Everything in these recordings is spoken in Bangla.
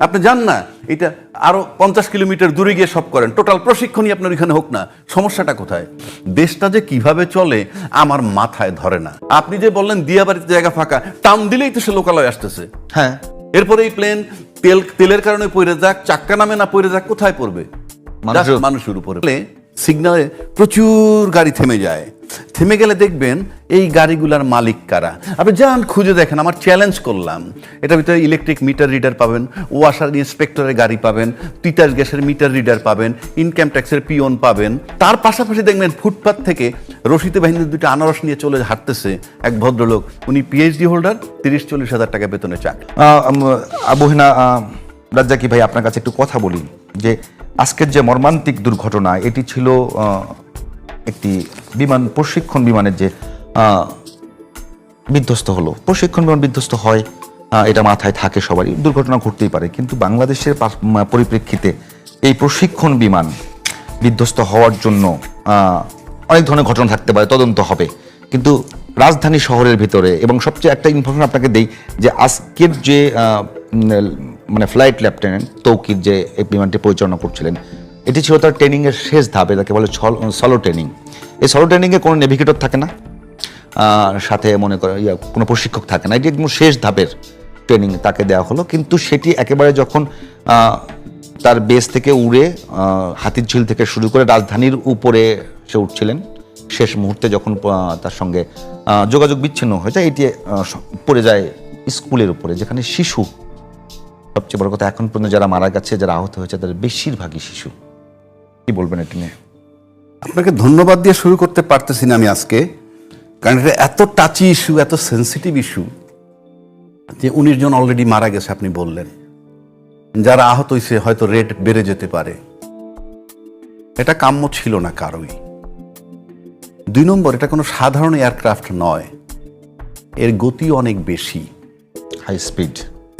আপনি যান না এটা আরও পঞ্চাশ কিলোমিটার দূরে গিয়ে সব করেন। টোটাল প্রশিক্ষণই আপনার এখানে হোক না সমস্যাটা কোথায়? দেশটা যে কীভাবে চলে আমার মাথায় ধরে না। আপনি যে বললেন দিয়াবাড়িতে জায়গা ফাঁকা টান দিলেই তো সে লোকালয় আসতেছে। হ্যাঁ। এরপরে এই প্লেন তেল তেলের কারণে পড়ে যাক চাক্কা নামে না পড়ে যাক কোথায় পড়বে? মানুষের উপরে। সিগনালে প্রচুর গাড়ি থেমে যায়। থেমে গেলে দেখবেন এই গাড়িগুলার মালিক কারা? আপনি যান, খুঁজে দেখেন, আমার চ্যালেঞ্জ করলাম। এটার ভিতরে ইলেকট্রিক মিটার রিডার পাবেন ওয়াশার ইন্সপেক্টরের গাড়ি পাবেন, তিতাস গ্যাসের মিটার রিডার পাবেন ইনকাম ট্যাক্সের পিওন পাবেন। তার পাশাপাশি দেখবেন ফুটপাথ থেকে রশিতে বাহিনীর দুটো আনারস নিয়ে চলে হাঁটতেছে এক ভদ্রলোক। উনি পিএইচডি হোল্ডার তিরিশ চল্লিশ হাজার টাকা বেতনে চাকরি। আবহিনা রাজ্জাকি ভাই, আপনার কাছে একটু কথা বলি, যে আজকের যে মর্মান্তিক দুর্ঘটনা, এটি ছিল একটি বিমান, প্রশিক্ষণ বিমানের যে বিধ্বস্ত হলো। প্রশিক্ষণ বিমান বিধ্বস্ত হয় এটা মাথায় থাকে সবারই। দুর্ঘটনা ঘটতেই পারে, কিন্তু বাংলাদেশের পরিপ্রেক্ষিতে এই প্রশিক্ষণ বিমান বিধ্বস্ত হওয়ার জন্য অনেক ধরনের ঘটনা থাকতে পারে, তদন্ত হবে। কিন্তু রাজধানী শহরের ভিতরে, এবং সবচেয়ে একটা ইনফরমেশন আপনাকে দেই, যে আজকের যে মানে ফ্লাইট লেফটেন্যান্ট তৌকির যে এই বিমানটি পরিচালনা করছিলেন এটি ছিল তার ট্রেনিংয়ের শেষ ধাপে তাকে বলে সলো ট্রেনিং এই সলো ট্রেনিংয়ে কোনো নেভিগেটর থাকে না সাথে মনে করে ইয়া, কোনো প্রশিক্ষক থাকে না। এটি একদম শেষ ধাপের ট্রেনিং তাকে দেওয়া হলো কিন্তু সেটি একেবারে যখন তার বেস থেকে উড়ে হাতির ঝিল থেকে শুরু করে রাজধানীর উপরে সে উঠছিলেন শেষ মুহূর্তে যখন তার সঙ্গে যোগাযোগ বিচ্ছিন্ন হয়ে যায় এটি পড়ে যায় স্কুলের উপরে যেখানে শিশু সবচেয়ে বড় কথা এখন পর্যন্ত যারা মারা গেছে যারা আহত হয়েছে তাদের বেশিরভাগই শিশু। কি বলবেন এটি নিয়ে? আপনাকে ধন্যবাদ দিয়ে শুরু করতে পারতেছি না আমি আজকে কারণ এটা এত টাচি ইস্যু এত সেন্সিটিভ ইস্যু যে উনিশ জন অলরেডি মারা গেছে আপনি বললেন। যারা আহত হয়েছে হয়তো রেট বেড়ে যেতে পারে। এটা কাম্য ছিল না কারোই দুই নম্বর এটা কোনো সাধারণ এয়ারক্রাফট নয়। এর গতি অনেক বেশি। হাই স্পিড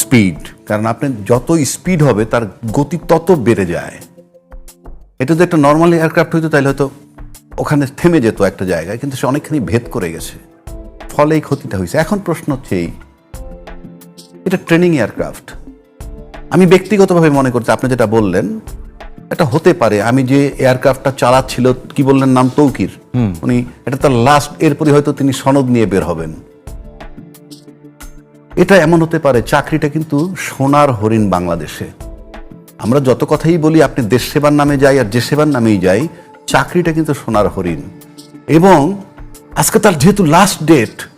স্পিড কারণ আপনি যত স্পিড হবে তার গতি তত বেড়ে যায়। এটা যদি একটা নর্মাল এয়ারক্রাফট হইতো তাহলে হয়তো ওখানে থেমে যেত একটা জায়গায় কিন্তু সে অনেকখানি ভেদ করে গেছে। ফলে এই ক্ষতিটা হয়েছে। এখন প্রশ্ন হচ্ছে এই এটা ট্রেনিং এয়ারক্রাফট আমি ব্যক্তিগতভাবে মনে করছি আপনি যেটা বললেন এটা হতে পারে আমি যে এয়ারক্রাফটটা চালাচ্ছিল কি বললেন নাম তৌকির? উনি এটা তার লাস্ট এরপরে হয়তো তিনি সনদ নিয়ে বের হবেন। এটা এমন হতে পারে, চাকরিটা কিন্তু সোনার হরিণ বাংলাদেশে। আমরা যত কথাই বলি, আপনি দেশ সেবার নামে যাই আর যে সেবার নামেই যাই, চাকরিটা কিন্তু সোনার হরিণ। এবং আজকে তার যেহেতু লাস্ট ডেট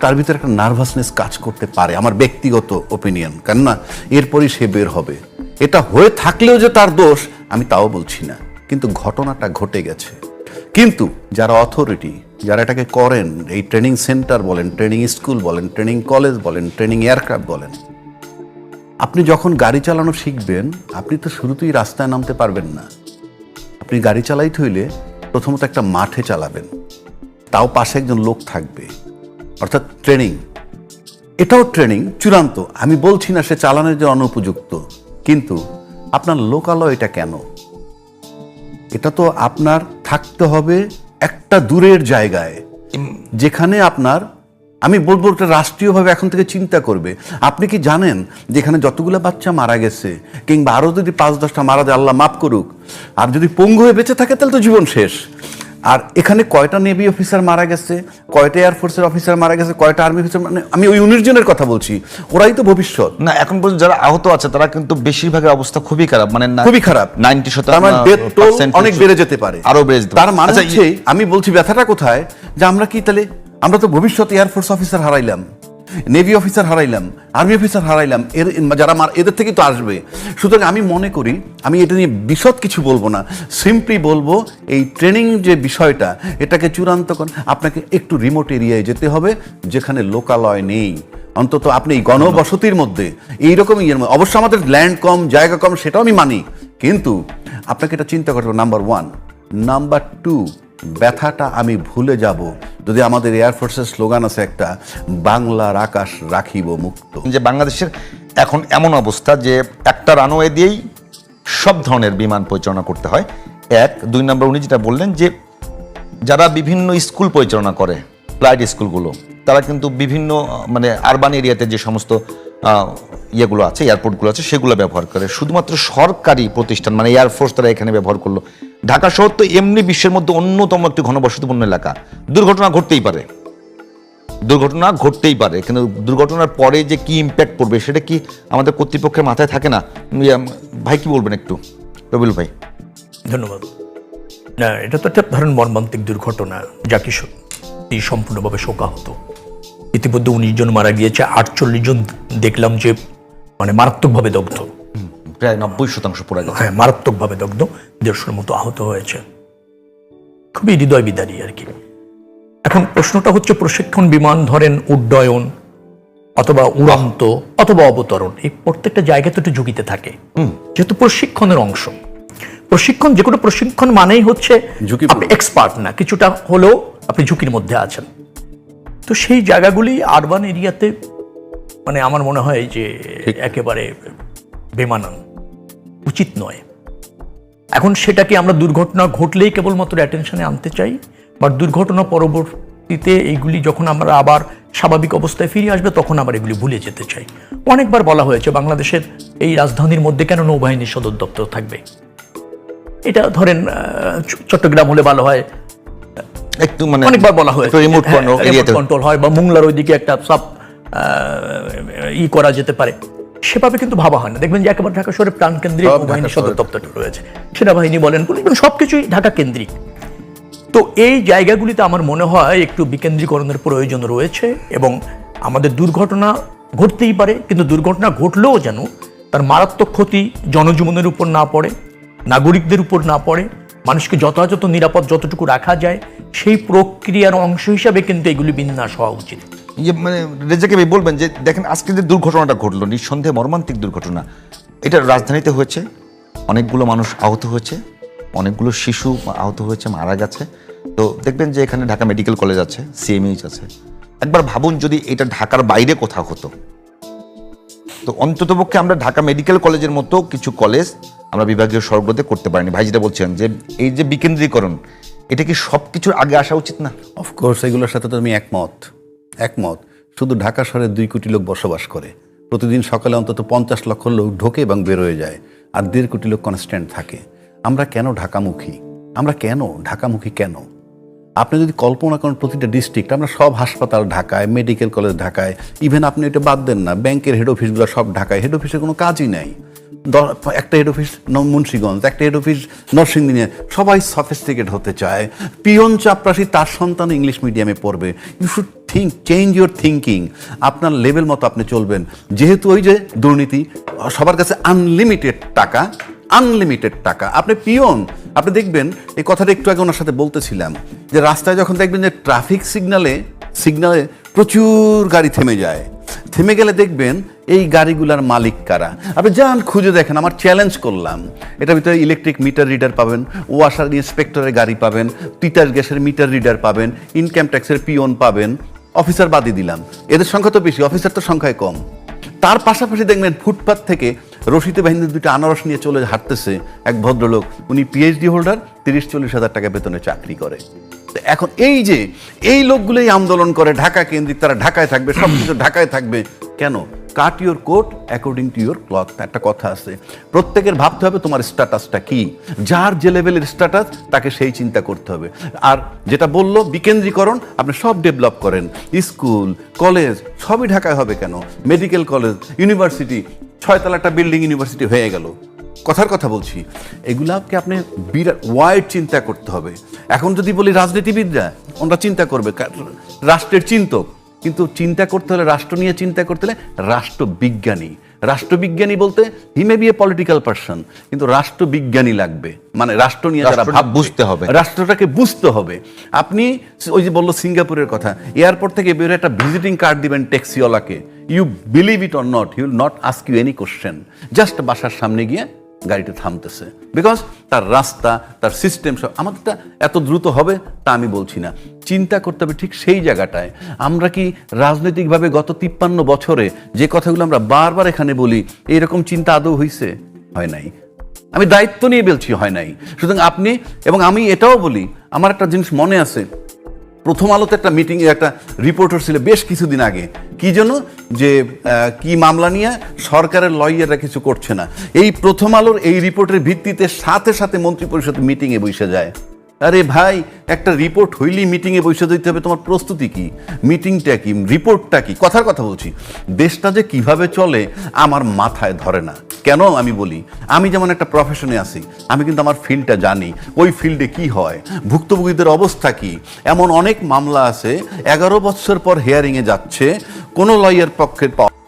তার ভিতরে একটা নার্ভাসনেস কাজ করতে পারে, আমার ব্যক্তিগত ওপিনিয়ন কেননা এরপরই সে বের হবে। এটা হয়ে থাকলেও যে তার দোষ, আমি তাও বলছি না। কিন্তু ঘটনাটা ঘটে গেছে। কিন্তু যারা অথরিটি যারা এটাকে করেন, এই ট্রেনিং সেন্টার বলেন ট্রেনিং স্কুল বলেন ট্রেনিং কলেজ বলেন ট্রেনিং এয়ারক্রাফট বলেন, আপনি যখন গাড়ি চালানো শিখবেন, আপনি তো শুরুতেই রাস্তায় নামতে পারবেন না। আপনি গাড়ি চালাইতে হইলে প্রথমত একটা মাঠে চালাবেন, তাও পাশে একজন লোক থাকবে, অর্থাৎ ট্রেনিং এটাও ট্রেনিং চূড়ান্ত। আমি বলছি না সে চালানোর জন্য অনুপযুক্ত, কিন্তু আপনার লোকালয় এটা কেন? এটা তো আপনার থাকতে হবে একটা দূরের জায়গায় যেখানে আপনার আমি বলব এটা রাষ্ট্রীয়ভাবে এখন থেকে চিন্তা করবে। আপনি কি জানেন যেখানে যতগুলো বাচ্চা মারা গেছে কিংবা আরও যদি পাঁচ দশটা মারা যায় আল্লাহ মাফ করুক আর যদি পঙ্গু হয়ে বেঁচে থাকে তাহলে তো জীবন শেষ। আর এখানে কয়টা নেভি অফিসার মারা গেছে কয়টা এয়ারফোর্সের অফিসার মারা গেছে কয়টা আর্মি অফিসার মানে আমি ওই উনিশজনের কথা বলছি ওরাই তো ভবিষ্যৎ। না এখন পর্যন্ত যারা আহত আছে তারা কিন্তু বেশিরভাগের অবস্থা খুবই খারাপ মানে না- খুবই খারাপ। 90 শতাংশ তার মানে ডেথ টোল অনেক বেড়ে যেতে পারে। আরও বেড়ে যেতে। তার মানে আচ্ছা, আমি বলছি ব্যথাটা কোথায় যে আমরা কি তাহলে আমরা তো ভবিষ্যৎ এয়ারফোর্স অফিসার হারাইলাম। নেভি অফিসার হারাইলাম আর্মি অফিসার হারাইলাম, এর যারা মার এদের থেকে তো আসবে। সুতরাং আমি মনে করি, আমি এটা নিয়ে বিশদ কিছু বলব না সিম্পলি বলব, এই ট্রেনিং যে বিষয়টা, এটাকে চূড়ান্ত আপনাকে একটু রিমোট এরিয়ায় যেতে হবে, যেখানে লোকালয় নেই। অন্তত আপনি এই গণবসতির মধ্যে, এইরকম ইয়ের মধ্যে অবশ্য আমাদের ল্যান্ড কম, জায়গা কম, সেটাও আমি মানি, কিন্তু আপনাকে এটা চিন্তা করতে হবে। নাম্বার ওয়ান নাম্বার টু ব্যথাটা আমি ভুলে যাব। যদি আমাদের এয়ারফোর্সের স্লোগান আছে একটা, বাংলার আকাশ রাখিব মুক্ত। যে বাংলাদেশের এখন এমন অবস্থা যে একটা রানওয়ে দিয়েই সব ধরনের বিমান পরিচালনা করতে হয়। এক, দুই নম্বর উনি যেটা বললেন যে যারা বিভিন্ন স্কুল পরিচালনা করে, ফ্লাইট স্কুলগুলো, তারা কিন্তু বিভিন্ন মানে আরবান এরিয়াতে যে সমস্ত ইয়েগুলো আছে এয়ারপোর্টগুলো আছে, সেগুলো ব্যবহার করে। শুধুমাত্র সরকারি প্রতিষ্ঠান মানে এয়ারফোর্স তারা এখানে ব্যবহার করল ঢাকা শহর তো এমনি বিশ্বের মধ্যে অন্যতম একটি ঘনবসতিপূর্ণ এলাকা। দুর্ঘটনা ঘটতেই পারে। দুর্ঘটনা ঘটতেই পারে, কিন্তু দুর্ঘটনার পরে যে কি ইম্প্যাক্ট পড়বে সেটা কি আমাদের কর্তৃপক্ষের মাথায় থাকে না? ভাই কি বলবেন একটু? রবিল ভাই। ধন্যবাদ। না, এটা তো একটা ধরেন মর্মান্তিক দুর্ঘটনা যাকে সত্যি সম্পূর্ণভাবে শোকাহত। ইতিমধ্যে উনিশ জন মারা গিয়েছে, আটচল্লিশ জন দেখলাম যে মানে মারাত্মকভাবে দগ্ধ। প্রায় নব্বই শতাংশ পড়ে গেছে। হ্যাঁ মারাত্মকভাবে দগ্ধ দেড়শোর মতো আহত হয়েছে। খুবই হৃদয় বিদারী আর কি। এখন প্রশ্নটা হচ্ছে প্রশিক্ষণ বিমান ধরেন উড্ডয়ন অথবা উড়ন্ত অথবা অবতরণ এই প্রত্যেকটা জায়গায় তো একটু ঝুঁকিতে থাকে। যেহেতু প্রশিক্ষণের অংশ। প্রশিক্ষণ যে কোনো প্রশিক্ষণ মানেই হচ্ছে। আপনি এক্সপার্ট না কিছুটা হলেও আপনি ঝুঁকির মধ্যে আছেন। তো সেই জায়গাগুলি আরবান এরিয়াতে মানে আমার মনে হয় যে একেবারে বেমানান। উচিত নয়। এখন সেটাকে আমরা দুর্ঘটনা ঘটলেই কেবলমাত্র অ্যাটেনশনে আনতে চাই বা দুর্ঘটনা পরবর্তীতে এইগুলি যখন আমরা আবার স্বাভাবিক অবস্থায় ফিরে আসবে তখন আবার এগুলি ভুলে যেতে চাই। অনেকবার বলা হয়েছে বাংলাদেশের এই রাজধানীর মধ্যে কেন নৌবাহিনীর সদর দপ্তর থাকবে? এটা ধরেন চট্টগ্রাম হলে ভালো হয়। একটু মানে অনেকবার বলা হয়েছে। রিমোট কন্ট্রোল হয় বা মুংলার ওইদিকে একটা সাব ই করা যেতে পারে। সেভাবে কিন্তু ভাবা হয় না। দেখবেন যে একেবারে ঢাকা শহরে প্রাণ কেন্দ্রিক সব বাহিনী সদর। দপ্তরটা রয়েছে। সেনাবাহিনী বলেন বলেন সবকিছুই ঢাকা কেন্দ্রিক। তো এই জায়গাগুলিতে আমার মনে হয় একটু বিকেন্দ্রীকরণের প্রয়োজন রয়েছে এবং আমাদের দুর্ঘটনা ঘটতেই পারে কিন্তু দুর্ঘটনা ঘটলেও যেন তার মারাত্মক ক্ষতি জনজীবনের উপর না পড়ে নাগরিকদের উপর না পড়ে মানুষকে যথাযথ নিরাপদ যতটুকু রাখা যায় সেই প্রক্রিয়ার অংশ হিসাবে কিন্তু এগুলি বিন্যাস হওয়া উচিত। ইয়ে মানে রেজাকে বলবেন যে, দেখেন, আজকে যে দুর্ঘটনাটা ঘটলো, নিঃসন্দেহে মর্মান্তিক দুর্ঘটনা, এটা রাজধানীতে হয়েছে, অনেকগুলো মানুষ আহত হয়েছে, অনেকগুলো শিশু আহত হয়েছে, মারা গেছে। তো দেখবেন যে এখানে ঢাকা মেডিকেল কলেজ আছে সিএমএইচ আছে। একবার ভাবুন যদি এটা ঢাকার বাইরে কোথাও হতো। তো অন্ততপক্ষে আমরা ঢাকা মেডিকেল কলেজের মতো কিছু কলেজ আমরা বিভাগীয় সড়কগুলোতে করতে পারিনি। ভাই যেটা বলছেন যে, এই যে বিকেন্দ্রীকরণ, এটা কি সব কিছুর আগে আসা উচিত না? অফকোর্স এগুলোর সাথে তো আমি একমত। একমত। শুধু ঢাকা শহরে দুই কোটি লোক বসবাস করে। প্রতিদিন সকালে অন্তত পঞ্চাশ লক্ষ লোক ঢোকে এবং বেরোয় যায় আর দেড় কোটি লোক কনস্ট্যান্ট থাকে। আমরা কেন ঢাকামুখী? আমরা কেন? ঢাকামুখী কেন? আপনি যদি কল্পনা করেন প্রতিটা ডিস্ট্রিক্ট আমরা সব হাসপাতাল ঢাকায় মেডিকেল কলেজ ঢাকায় ইভেন আপনি এটা বাদ দেন না ব্যাংকের হেড অফিসগুলো সব ঢাকায় হেড অফিসের কোনো কাজই নাই। একটা হেড অফিস মুন্সিগঞ্জ, একটা হেড অফিস নরসিংদীনে সবাই সফিস্টিকেট হতে চায়। পিয়ন চাপরাশি তার সন্তান ইংলিশ মিডিয়ামে পড়বে। You should think change your thinking আপনার লেভেল মতো আপনি চলবেন। যেহেতু ওই যে দুর্নীতি, সবার কাছে আনলিমিটেড টাকা আনলিমিটেড টাকা। আপনি পিয়ন, আপনি দেখবেন, এই কথাটা একটু আগে ওনার সাথে বলতেছিলাম, যে রাস্তায় যখন দেখবেন যে ট্রাফিক সিগনালে সিগনালে প্রচুর গাড়ি থেমে যায়, থেমে গেলে দেখবেন এই গাড়িগুলার মালিক কারা? আপনি যান, খুঁজে দেখেন, আমার চ্যালেঞ্জ করলাম। এটার ভিতরে ইলেকট্রিক মিটার রিডার পাবেন ওয়াশার ইন্সপেক্টরের গাড়ি পাবেন, তিতাস গ্যাসের মিটার রিডার পাবেন ইনকাম ট্যাক্সের পিয়ন পাবেন অফিসার বাদই দিলাম। এদের সংখ্যা তো বেশি, অফিসার তো সংখ্যায় কম। তার পাশাপাশি দেখবেন ফুটপাথ থেকে রশিতে বাহিনীর দুটো আনারস নিয়ে চলে হাঁটতেছে এক ভদ্রলোক। উনি পিএইচডি হোল্ডার তিরিশ, চল্লিশ হাজার টাকা বেতনে চাকরি করে। এখন এই যে, এই লোকগুলোই আন্দোলন করে, ঢাকা কেন্দ্রিক, তারা ঢাকায় থাকবে সব কিছু ঢাকায় থাকবে, কেন? Cut your coat according to your cloth. একটা কথা আছে, প্রত্যেকের ভাবতে হবে তোমার স্ট্যাটাসটা কি। যার যে লেভেলের স্ট্যাটাস, তাকে সেই চিন্তা করতে হবে। আর যেটা বলল, বিকেন্দ্রীকরণ, আপনি সব ডেভেলপ করেন। স্কুল, কলেজ, সবই ঢাকায় হবে কেন? মেডিকেল কলেজ, ইউনিভার্সিটি ছয়তলা একটা বিল্ডিং ইউনিভার্সিটি হয়ে গেল। কথার কথা বলছি, এগুলাকে আপনি বিরাট ওয়াইড চিন্তা করতে হবে। এখন যদি বলি রাজনীতিবিদরা, ওনারা চিন্তা করবে রাষ্ট্রের চিন্তক। কিন্তু চিন্তা করতে হলে রাষ্ট্র নিয়ে চিন্তা করতে হলে রাষ্ট্রবিজ্ঞানী। রাষ্ট্রবিজ্ঞানী বলতে he may be a political person কিন্তু রাষ্ট্রবিজ্ঞানী লাগবে। মানে রাষ্ট্র নিয়ে যারা রাষ্ট্রটা বুঝতে হবে। রাষ্ট্রটাকে বুঝতে হবে। আপনি ওই যে বলল সিঙ্গাপুরের কথা এয়ারপোর্ট থেকে বেরোয় একটা ভিজিটিং কার্ড দিবেন ট্যাক্সিওয়ালাকে you believe it or not you'll not ask you any question just বাসার সামনে গিয়ে গাড়িটা থামতেছে। বিকজ তার রাস্তা, তার সিস্টেম সব আমাদেরটা এত দ্রুত হবে তা আমি বলছি না। চিন্তা করতে হবে ঠিক সেই জায়গাটায়। আমরা কি রাজনৈতিকভাবে গত তিপ্পান্ন বছরে যে কথাগুলো আমরা বারবার এখানে বলি, এইরকম চিন্তা আদৌ হয়েছে হয় নাই। আমি দায়িত্ব নিয়ে বলছি, হয় নাই। সুতরাং আপনি এবং আমি এটাও বলি, আমার একটা জিনিস মনে আছে। প্রথম আলোতে একটা মিটিং একটা রিপোর্টার ছিল বেশ কিছুদিন আগে। কি জন্য? যে কি মামলা নিয়ে সরকারের লয়াররা কিছু করছে না। এই প্রথম আলোর এই রিপোর্টের ভিত্তিতে সাথে সাথে মন্ত্রী পরিষদ মিটিংয়ে বসে যায়। আরে ভাই, একটা রিপোর্ট হইলেই মিটিংয়ে বসে দিতে হবে। তোমার প্রস্তুতি কি? মিটিংটা কি? রিপোর্টটা কি? কথার কথা বলছি। দেশটা যে কীভাবে চলে, আমার মাথায় ধরে না। কেন আমি বলি? আমি যেমন একটা প্রফেশনে আছি, আমি কিন্তু আমার ফিল্ডটা জানি। ওই ফিল্ডে কি হয়? ভুক্তভোগীদের অবস্থা কি? এমন অনেক মামলা আছে, এগারো বছর পর হেয়ারিংয়ে যাচ্ছে, কোনো লয়ার পক্ষের পাওয়া